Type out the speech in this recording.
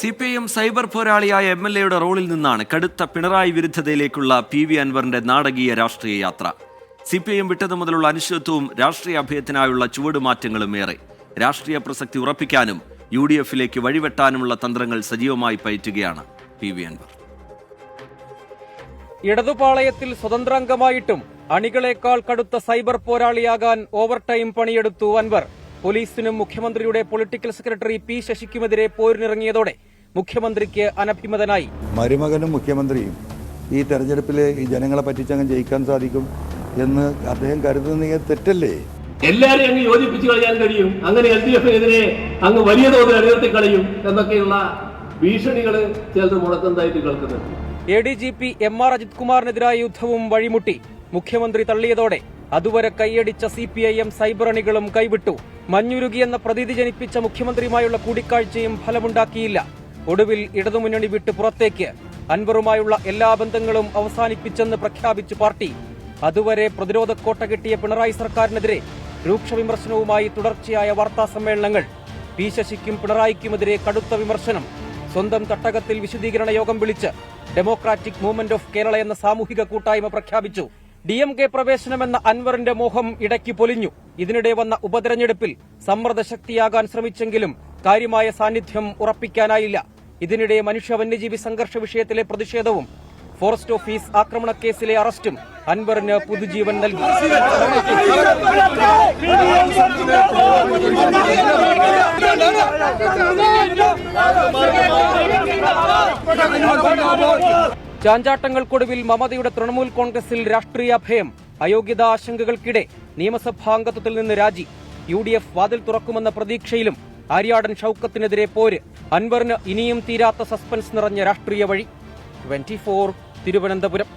C P I M cyber പോരാളിയായ M L എയുടെ റോളിൽ നിന്നാണ് കടുത്ത പിണറായി വിരുദ്ധതയിലേക്കുള്ള പി വി അൻവറിന്റെ നാടകീയ രാഷ്ട്രീയ യാത്ര. സി പി ഐ എം വിട്ടതു മുതലുള്ള അനിശ്ചിതത്വവും രാഷ്ട്രീയ അഭയത്തിനായുള്ള ചുവടുമാറ്റങ്ങളും ഏറെ. രാഷ്ട്രീയ പ്രസക്തി ഉറപ്പിക്കാനും യു ഡി എഫിലേക്ക് വഴിവെട്ടാനുമുള്ള തന്ത്രങ്ങൾ സജീവമായി പയറ്റുകയാണ് പി വി അൻവർ. ഇടതുപാളയത്തിൽ സ്വതന്ത്രാംഗമായിട്ടും അണികളേക്കാൾ കടുത്ത സൈബർ പോരാളിയാകാൻ ഓവർടൈം പണിയെടുത്തു അൻവർ. പോലീസിനും മുഖ്യമന്ത്രിയുടെ പൊളിറ്റിക്കൽ സെക്രട്ടറി പി ശശിക്കുമെതിരെ പോരിനിറങ്ങിയതോടെ മുഖ്യമന്ത്രിക്ക് അനഭിമതനായി. മരുമകനും മുഖ്യമന്ത്രിയും ഈ തെരഞ്ഞെടുപ്പിൽ ഈ ജനങ്ങളെ പറ്റിച്ചങ്ങ് ജയിക്കാൻ സാധിക്കും എന്ന് അദ്ദേഹം കരുതുന്ന തെറ്റല്ലേ? എല്ലാരെയും അങ്ങ് യോജിപ്പിച്ചു കളയാൻ കഴിയും. അങ്ങനെ എൽ ഡി എഫിനെതിരെ അങ്ങ് വലിയ തോതിൽ അണിനിർത്തി കളയും എന്നൊക്കെയുള്ള ഭീഷണികൾ ചിലത് മുടക്കുന്നതായിട്ട് കേൾക്കുന്നത് A D G P M R Ajith കുമാറിനെതിരായ യുദ്ധവും വഴിമുട്ടി. മുഖ്യമന്ത്രി തള്ളിയതോടെ അതുവരെ കൈയടിച്ച C P I M cyber അണികളും കൈവിട്ടു. മഞ്ഞുരുകിയെന്ന പ്രതീതി ജനിപ്പിച്ച മുഖ്യമന്ത്രിയുമായുള്ള കൂടിക്കാഴ്ചയും ഫലമുണ്ടാക്കിയില്ല. ഒടുവിൽ ഇടതുമുന്നണി വിട്ട് പുറത്തേക്ക് അൻവറുമായുള്ള എല്ലാ ബന്ധങ്ങളും അവസാനിപ്പിച്ചെന്ന് പ്രഖ്യാപിച്ചു പാർട്ടി. അതുവരെ പ്രതിരോധ കോട്ട കിട്ടിയ പിണറായി സർക്കാരിനെതിരെ രൂക്ഷ വിമർശനവുമായി തുടർച്ചയായ വാർത്താ സമ്മേളനങ്ങൾ. പി ശശിക്കും പിണറായിക്കുമെതിരെ കടുത്ത വിമർശനം. സ്വന്തം തട്ടകത്തിൽ വിശദീകരണ യോഗം വിളിച്ച് ഡെമോക്രാറ്റിക് മൂവ്മെന്റ് ഓഫ് കേരള എന്ന സാമൂഹിക കൂട്ടായ്മ പ്രഖ്യാപിച്ചു. ഡി എം കെ പ്രവേശനമെന്ന അൻവറിന്റെ മോഹം ഇടയ്ക്ക് പൊലിഞ്ഞു. ഇതിനിടെ വന്ന ഉപതെരഞ്ഞെടുപ്പിൽ സമ്മർദ്ദ ശക്തിയാകാൻ ശ്രമിച്ചെങ്കിലും കാര്യമായ സാന്നിധ്യം ഉറപ്പിക്കാനായില്ല. ഇതിനിടെ മനുഷ്യ വന്യജീവി സംഘർഷ വിഷയത്തിലെ പ്രതിഷേധവും ഫോറസ്റ്റ് ഓഫീസ് ആക്രമണ കേസിലെ അറസ്റ്റും അൻവറിന് പുതുജീവൻ നൽകി. ചാഞ്ചാട്ടങ്ങൾക്കൊടുവിൽ മമതയുടെ തൃണമൂൽ കോൺഗ്രസിൽ രാഷ്ട്രീയ ഭയം അയോഗ്യതാ ആശങ്കകൾക്കിടെ നിയമസഭാംഗത്വത്തിൽ നിന്ന് രാജി. യു ഡി എഫ് വാതിൽ തുറക്കുമെന്ന പ്രതീക്ഷയിലും ആര്യാടൻ ഷൌക്കത്തിനെതിരെ പോര്. അൻവറിന് ഇനിയും തീരാത്ത സസ്പെൻസ് നിറഞ്ഞ രാഷ്ട്രീയ വഴി. ട്വന്റി തിരുവനന്തപുരം.